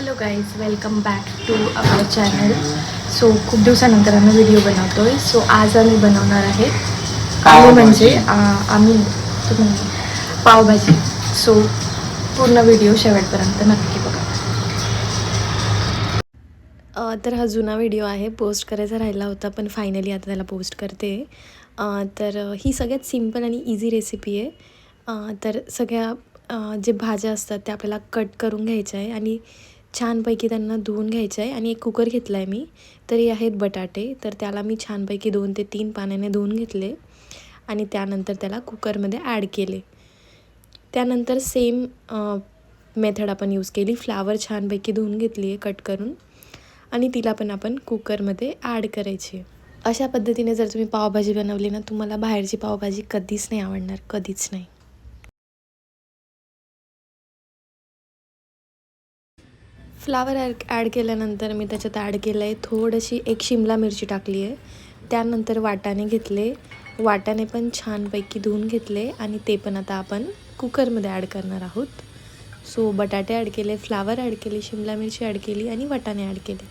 Hello guys welcome back to our channel so खूप दिवसानंतर आम्ही व्हिडिओ बनवतो आहे सो आज आम्ही बनवणार आहे आम्ही म्हणजे आ- आम्ही तुम्ही पावभाजी. सो पूर्ण व्हिडिओ शेवटपर्यंत नक्की बघा. अ, तर हा जुना व्हिडिओ आहे. पोस्ट करायचा राहिला होता पण फायनली आता त्याला पोस्ट करते. अ, तर ही सगळ्यात सिंपल आणि इझी रेसिपी आहे. अ, तर सगळ्या जे भाज्या असतात त्या आपल्याला कट करून घ्यायच्या आहे. आणि छानपैकी त्यांना धुवून घ्यायचं आहे आणि एक कुकर घेतला आहे मी. तरी आहेत बटाटे तर त्याला मी छानपैकी दोन ते तीन पाण्याने धुवून घेतले आणि त्यानंतर त्याला कुकरमध्ये ॲड केले. त्यानंतर सेम मेथड आपण यूज केली. फ्लावर छानपैकी धुवून घेतली आहे कट करून आणि तिला पण आपण कुकरमध्ये ॲड करायची अशा पद्धतीने जर तुम्ही पावभाजी बनवली ना तुम्हाला बाहेरची पावभाजी कधीच नाही आवडणार कधीच नाही. फ्लावर ॲड ॲड केल्यानंतर मी त्याच्यात ॲड केलं आहे थोडीशी एक शिमला मिरची टाकली आहे त्यानंतर वाटाणे घेतले. वाटाणे पण छानपैकी धुवून घेतले आणि ते पण आता आपण कुकरमध्ये ॲड करणार आहोत. सो बटाटे ॲड केले फ्लावर ॲड केली शिमला मिरची ॲड केली आणि वाटाणे ॲड केले.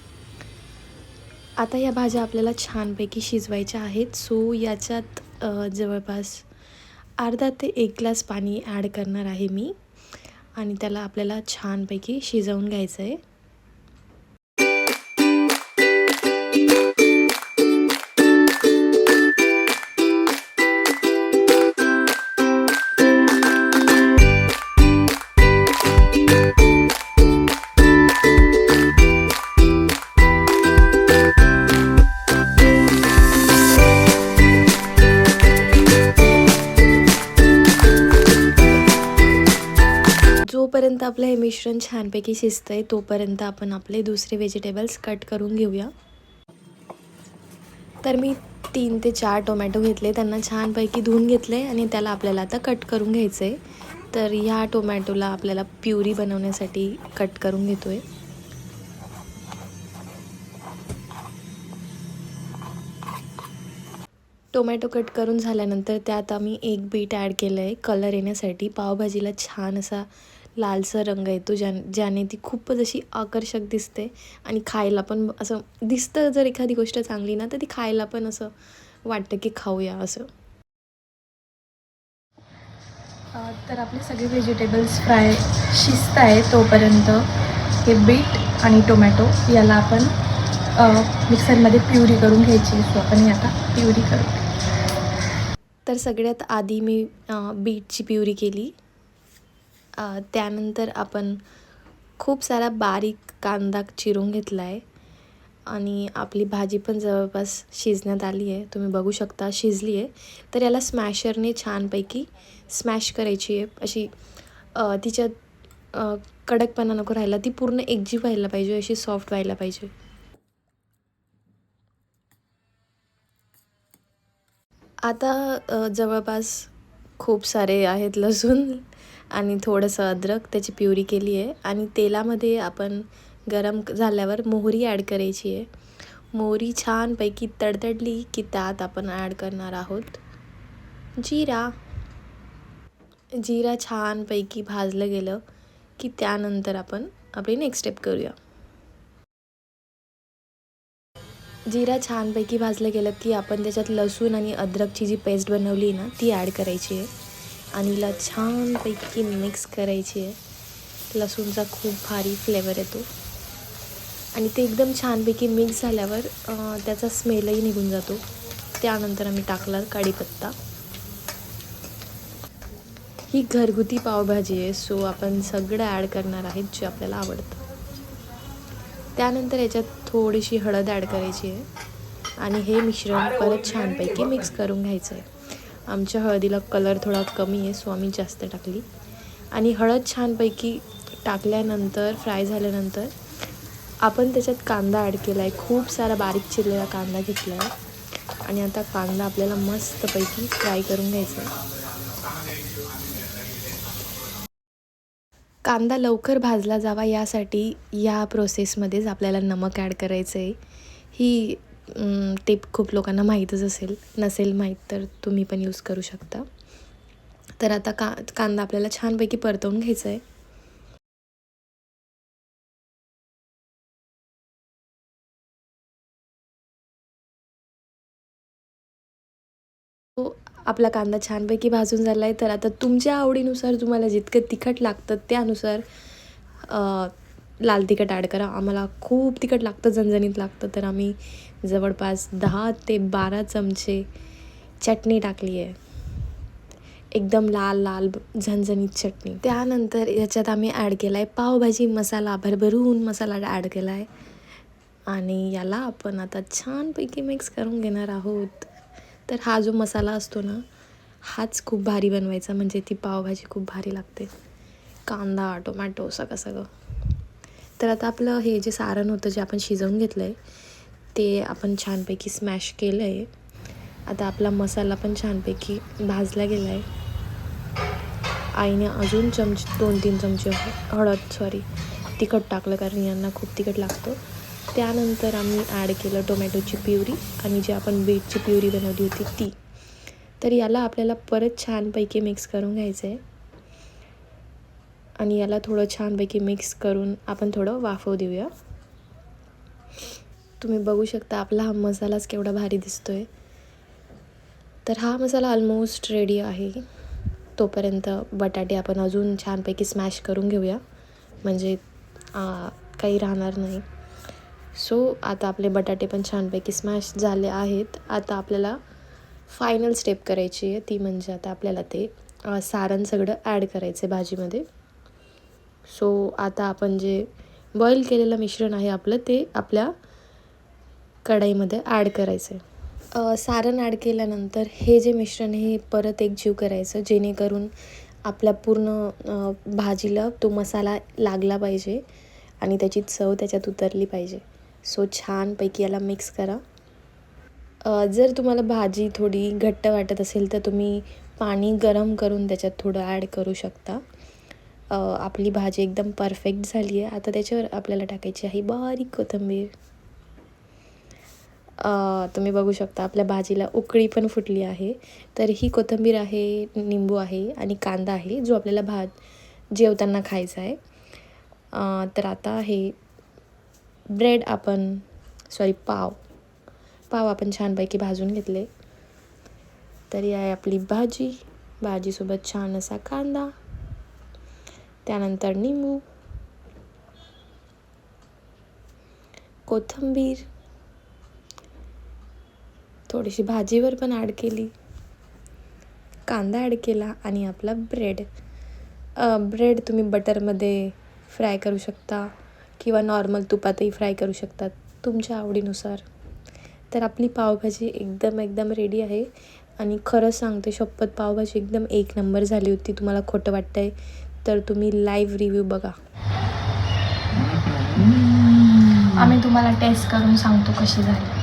आता या भाज्या आपल्याला छानपैकी शिजवायच्या आहेत. सो याच्यात जवळपास अर्धा ते एक ग्लास पाणी ॲड करणार आहे मी. आणि त्याला आपल्याला छानपैकी शिजवून घ्यायचं आहे आपलं हे मिश्रण छानपैकी शिजतं आहे तोपर्यंत आपण आपले दुसरे व्हेजिटेबल्स कट करून घेऊया. तर मी तीन ते चार टोमॅटो घेतले त्यांना छानपैकी धुवून घेतले आणि त्याला आपल्याला आता कट करून घ्यायचं आहे तर ह्या टोमॅटोला आपल्याला प्युरी बनवण्यासाठी कट करून घेतो आहे टोमॅटो कट करून झाल्यानंतर त्यात आम्ही एक बीट ॲड केलं आहे कलर येण्यासाठी. पावभाजीला छान असा लालसर रंग येतो ज्या ज्याने ती खूपच अशी आकर्षक दिसते. आणि खायला पण असं दिसतं जर एखादी गोष्ट चांगली ना तर ती खायला पण असं वाटतं की खाऊया असं. तर आपले सगळे व्हेजिटेबल्स फ्राय शिजत आहे तोपर्यंत हे बीट आणि टोमॅटो याला आपण मिक्सरमध्ये प्युरी करून घ्यायची. सो आपण ही आता प्युरी करू तर सगळ्यात आधी मी बीटची प्युरी केली. त्यानंतर आपण खूप सारा बारीक कांदा चिरून घेतला आहे आणि आपली भाजी पण जवळपास शिजण्यात आली आहे. तुम्ही बघू शकता शिजली आहे. तर याला स्मॅशरने छानपैकी स्मॅश करायची आहे. अशी तिच्या तिच्यात कडकपणा नको राहायला. ती पूर्ण एकजीव व्हायला पाहिजे. अशी सॉफ्ट व्हायला पाहिजे. आता जवळपास खूप सारे आहेत लसूण आणि थोडंसं अद्रक त्याची प्युरी केली आहे. आणि तेलामध्ये आपण गरम झाल्यावर मोहरी ॲड करायची आहे. मोहरी छानपैकी तडतडली की त्यात आपण ॲड करणार आहोत. जिरा. जिरा छानपैकी भाजलं गेलं की त्यानंतर आपण आपली नेक्स्ट स्टेप करूया. जिरा छानपैकी भाजलं गेलं की आपण त्याच्यात लसूण आणि अद्रकची जी पेस्ट बनवली ना ती ॲड करायची आहे. आणि हिला छानपैकी मिक्स करायची आहे. लसूणचा खूप भारी फ्लेवर येतो. आणि ते एकदम छानपैकी मिक्स झाल्यावर त्याचा स्मेलही निघून जातो. त्यानंतर आम्ही टाकला काडीपत्ता ही घरगुती पावभाजी आहे सो आपण सगळं ॲड करणार आहेत जे आपल्याला आवडतं. त्यानंतर याच्यात थोडीशी हळद ॲड करायची आहे. आणि हे मिश्रण परत छानपैकी मिक्स करून घ्यायचं आहे. आमच्या हळदीला कलर थोडा कमी आहे सो आम्ही जास्त टाकली. आणि हळद छानपैकी टाकल्यानंतर फ्राय झाल्यानंतर आपण त्याच्यात कांदा ॲड केला आहे खूप सारा बारीक चिरलेला कांदा घेतला आहे आणि आता कांदा आपल्याला मस्तपैकी फ्राय करून घ्यायचा आहे. कांदा लवकर भाजला जावा यासाठी या प्रोसेसमध्येच आपल्याला नमक ॲड करायचं आहे ही टिप खूप लोकांना माहीतच असेल. नसेल माहीत तर तुम्ही पण यूज करू शकता. तर आता का कांदा आपल्याला छानपैकी परतवून घ्यायचा आहे हो, आपला कांदा छानपैकी भाजून झाला आहे तर आता तुमच्या आवडीनुसार तुम्हाला जितकं तिखट लागतं त्यानुसार लाल तिखट ॲड करा. आम्हाला खूप तिखट लागतं झणझणीत लागतं. तर आम्ही जवळपास दहा ते बारा चमचे चटणी टाकली आहे. एकदम लाल लाल झणझणीत चटणी. त्यानंतर याच्यात आम्ही ॲड केला आहे पावभाजी मसाला. भरभरून मसाला ॲड केला आहे आणि याला आपण आता छानपैकी मिक्स करून घेणार आहोत. तर हा जो मसाला असतो ना हाच खूप भारी बनवायचा. म्हणजे ती पावभाजी खूप भारी लागते. कांदा टोमॅटो सगळं सगळं. तर आता आपलं हे जे सारण होतं जे आपण शिजवून घेतलं आहे ते आपण छानपैकी स्मॅश केलं आहे आता आपला मसाला पण छानपैकी भाजला गेला आहे आईने अजून चमचे दोन तीन चमचे हळद सॉरी तिखट टाकलं कारण यांना खूप तिखट लागतं. त्यानंतर आम्ही ॲड केलं टोमॅटोची प्युरी आणि जी आपण बीटची प्युरी बनवली होती ती. तर याला आपल्याला परत छानपैकी मिक्स करून घ्यायचं आहे आणि याला थोडं छानपैकी मिक्स करून आपण थोडं वाफव देऊया. तुम्ही बघू शकता आपला हा मसालाच केवढा भारी दिसतो आहे तर हा मसाला ऑलमोस्ट रेडी आहे. तोपर्यंत बटाटे आपण अजून छानपैकी स्मॅश करून घेऊया. म्हणजे काही राहणार नाही. सो आता आपले बटाटे पण छानपैकी स्मॅश झाले आहेत. आता आपल्याला फायनल स्टेप करायची आहे. ती म्हणजे आता आपल्याला ते सारण सगळं ॲड करायचं आहे भाजीमध्ये. सो आता आपण जे बॉईल केलेलं मिश्रण आहे आपलं ते आपल्या कढईमध्ये ॲड करायचं आहे सारण ॲड केल्यानंतर हे जे मिश्रण हे परत एक जीव करायचं जेणेकरून आपल्या पूर्ण भाजीला तो मसाला लागला पाहिजे आणि त्याची चव त्याच्यात उतरली पाहिजे. सो छानपैकी याला मिक्स करा. जर तुम्हाला भाजी थोडी घट्ट वाटत असेल तर तुम्ही पाणी गरम करून त्याच्यात थोडं ॲड करू शकता. आपली भाजी एकदम परफेक्ट झाली आहे. आता त्याच्यावर आपल्याला टाकायची आहे बारीक कोथिंबीर. तुम्ही बघू शकता आपल्या भाजीला उकळी पण फुटली आहे. तर ही कोथिंबीर आहे निंबू आहे आणि कांदा आहे जो आपल्याला भात जेवताना खायचा आहे. तर आता हे ब्रेड आपण सॉरी पाव. पाव आपण छानपैकी भाजून घेतले. तरी आहे आपली भाजी. भाजीसोबत छान असा कांदा. त्यानंतर निंबू. कोथिंबीर. थोडीशी भाजीवर पण ॲड केली. कांदा ॲड केला आणि आपला ब्रेड ब्रेड तुम्ही बटरमध्ये फ्राय करू शकता. किंवा नॉर्मल तुपातही फ्राय करू शकतात तुमच्या आवडीनुसार. तर आपली पावभाजी एकदम एकदम रेडी आहे. आणि खरं सांगते शपथ पावभाजी एकदम एक नंबर झाली होती तुम्हाला खोटं वाटतंय तर तुम्ही लाईव्ह रिव्ह्यू बघा. आम्ही तुम्हाला टेस्ट करून सांगतो कशी झाली.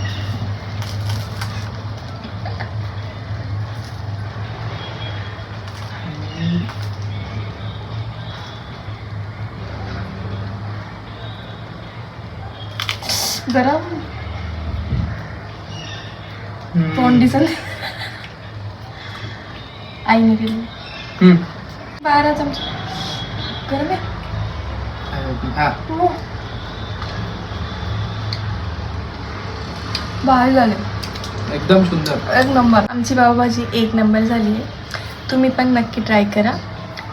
गरम. तोंड दिसल. आईने दिली. बारा चमचे. गरम आहे. हा. भारी झाले. एकदम सुंदर. एक नंबर. आमची पावभाजी एक नंबर झाली आहे. तुम्ही पण नक्की ट्राय करा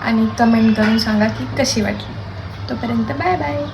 आणि कमेंट करून सांगा की कशी वाटली. तोपर्यंत बाय बाय.